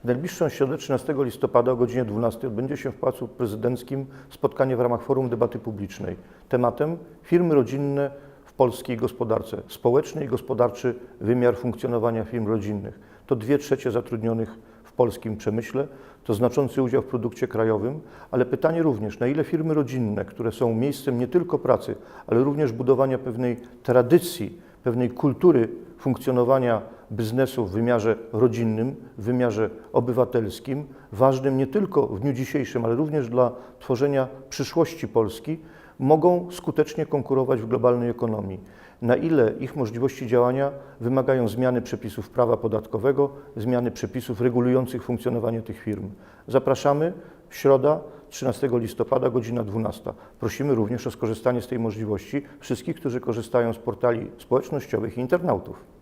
W najbliższą środę 13 listopada o godzinie 12 odbędzie się w Pałacu Prezydenckim spotkanie w ramach Forum Debaty Publicznej. Tematem firmy rodzinne w polskiej gospodarce. Społeczny i gospodarczy wymiar funkcjonowania firm rodzinnych. To dwie trzecie zatrudnionych w polskim przemyśle, to znaczący udział w produkcie krajowym, ale pytanie również, na ile firmy rodzinne, które są miejscem nie tylko pracy, ale również budowania pewnej tradycji, pewnej kultury funkcjonowania biznesu w wymiarze rodzinnym, w wymiarze obywatelskim, ważnym nie tylko w dniu dzisiejszym, ale również dla tworzenia przyszłości Polski, mogą skutecznie konkurować w globalnej ekonomii. Na ile ich możliwości działania wymagają zmiany przepisów prawa podatkowego, zmiany przepisów regulujących funkcjonowanie tych firm. Zapraszamy środa 13 listopada, godzina 12. Prosimy również o skorzystanie z tej możliwości wszystkich, którzy korzystają z portali społecznościowych i internautów.